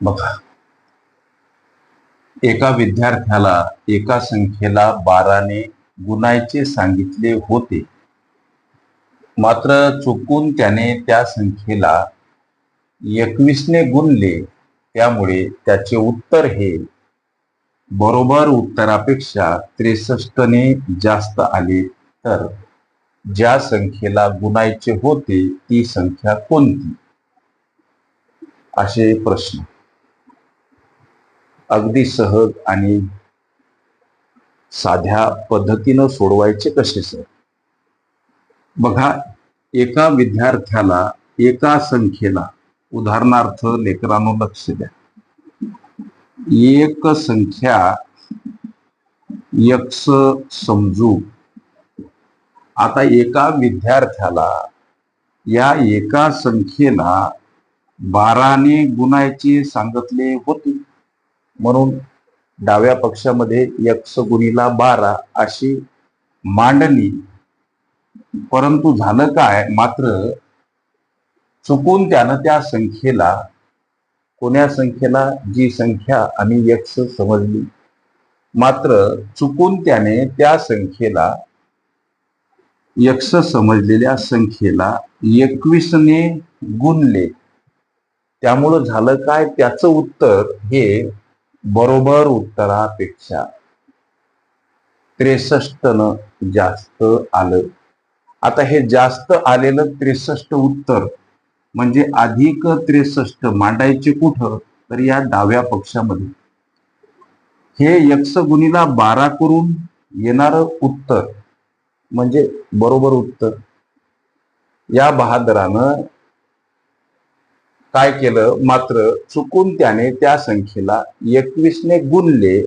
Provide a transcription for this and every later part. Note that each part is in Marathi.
बघा. एका विद्यार्थ्याला एका संख्येला बाराने गुणायचे सांगितले होते. मात्र चुकून त्याने त्या संख्येला एकवीसने गुणले. त्यामुळे त्याचे उत्तर हे बरोबर उत्तरापेक्षा त्रेसष्टने जास्त आले तर ज्या संख्येला गुणायचे होते ती संख्या कोणती? असे प्रश्न. अगदी सहज आणि साध्या पद्धतीनं सोडवायचे कसे सर? बघा एका विद्यार्थ्याला एका संख्येला उदाहरणार्थ लेकरांनो लक्ष द्या. एक संख्या यक्ष समजू. आता एका विद्यार्थ्याला या एका संख्येला बाराने गुणायचे सांगितले होते. म्हणून डाव्या पक्षामध्ये यक्ष गुणीला बारा अशी मांडणी. परंतु झालं काय? मात्र चुकून त्यानं त्या संख्येला कोण्या संख्येला? जी संख्या आम्ही यक्ष समजली. मात्र चुकून त्याने त्या संख्येला यक्ष समजलेल्या संख्येला एकवीसने गुणले. त्यामुळं झालं काय? त्याचं उत्तर हे बरोबर उत्तरापेक्षा त्रेसष्ट न जास्त आलं. आता हे जास्त आलेलं त्रेसष्ट उत्तर म्हणजे अधिक त्रेसष्ट मांडायचे कुठं? तर या डाव्या पक्षामध्ये. हे यक्ष गुणीला बारा करून येणार उत्तर म्हणजे बरोबर उत्तर. या बहादरानं काय केलं? मात्र चुकून त्याने त्या संख्येला एकवीसने गुणले.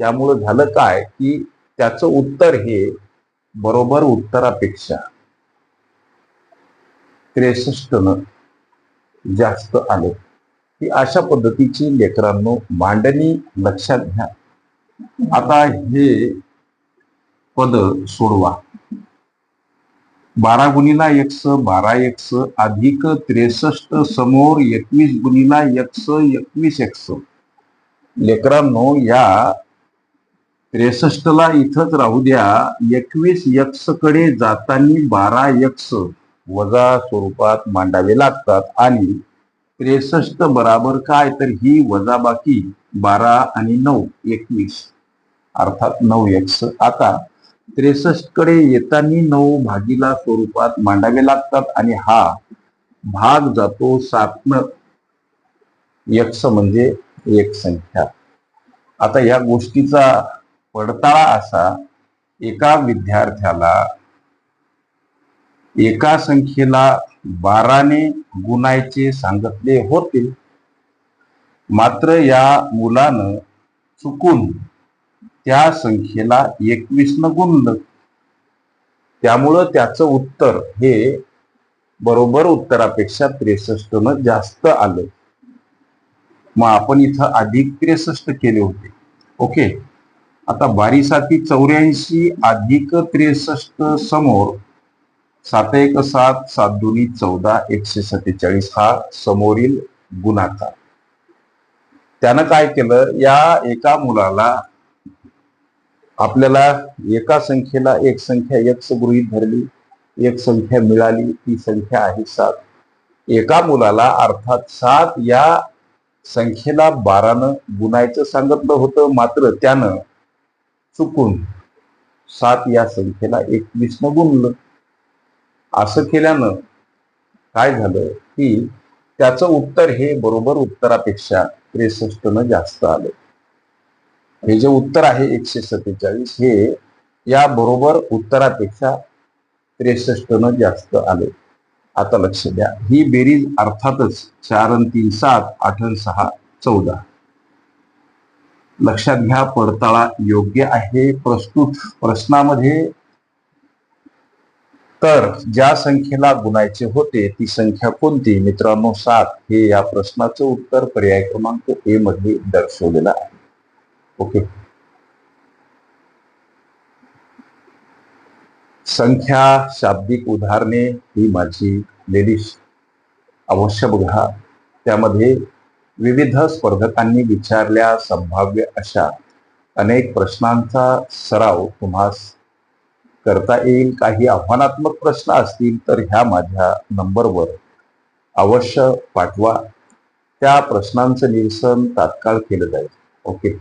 त्यामुळं झालं काय? की त्याचं उत्तर हे बरोबर उत्तरापेक्षा त्रेसष्ट न जास्त आले. ही अशा पद्धतीची लेकरांनो मांडणी लक्षात घ्या. आता हे पद सोडवा. बारा गुणीला एक्स बारा एक्स अधिक त्रेसष्ट समोर एकवीस गुणीला एक्स एकवीस एक्स. लेकरांनो या त्रेसष्टला इथंच राहू द्या. एकवीस यक्सकडे जाताना बारा यक्स वजा स्वरूपात मांडावे लागतात. आणि त्रेसष्ट बराबर काय? तर ही वजाबाकी बारा आणि नऊ एकवीस. अर्थात नऊ एक्स. आता त्रेसष्टकडे येताना नऊ भागीला स्वरूपात मांडावे लागतात आणि हा भाग जातो सातन. यक्ष म्हणजे एक संख्या. आता या गोष्टीचा पडताळा असा एका विद्यार्थ्याला एका संख्येला बाराने गुणायचे सांगितले होते. मात्र या मुलानं चुकून त्या संख्येला एकवीसनं गुणलं त्यामुळं त्याचं उत्तर हे बरोबर उत्तरापेक्षा त्रेसष्ट न जास्त आलं. मग आपण इथं अधिक त्रेसष्ट केले होते. ओके? आता बारीसाठी चौऱ्याऐंशी अधिक त्रेसष्ट समोर सात एक सात सात दोन्ही चौदा एकशे सत्तेचाळीस हा समोरील गुणाकार. त्यानं काय केलं? या एका मुलाला आपल्याला एका संख्येला एक संख्या एक गृहीत धरली एक संख्या मिळाली ती संख्या आहे सात. एका मुलाला अर्थात सात या संख्येला बारानं गुणायचं सांगितलं होतं मात्र त्यानं चुकून सात या संख्येला एकवीसनं गुणलं. असं केल्यानं काय झालं की त्याचं उत्तर हे बरोबर उत्तरापेक्षा त्रेसष्ट न जास्त आलं. हे जे उत्तर आहे एकशे सत्तेचाळीस हे या बरोबर उत्तरापेक्षा त्रेसष्ट न जास्त आले. आता लक्ष द्या. ही बेरीज अर्थातच चार अन तीन सात आठ अन सहा चौदा. लक्षात घ्या पडताळा योग्य आहे. प्रस्तुत प्रश्नामध्ये तर ज्या संख्येला गुणायचे होते ती संख्या कोणती? मित्रांनो सात. हे या प्रश्नाचं उत्तर पर्याय क्रमांक ए मध्ये दर्शवलेलं आहे. ओके संख्या शाब्दिक उदाहरणे ही माझी लेडीज अवश्य बघा. त्यामध्ये विविध स्पर्धकांनी विचारल्या संभाव्य अशा अनेक प्रश्नांचा सराव तुम्हास करता येईल. काही आव्हानात्मक प्रश्न असतील तर ह्या माझ्या नंबरवर अवश्य पाठवा. त्या प्रश्नांचं निरसन तात्काळ केलं जाईल. ओके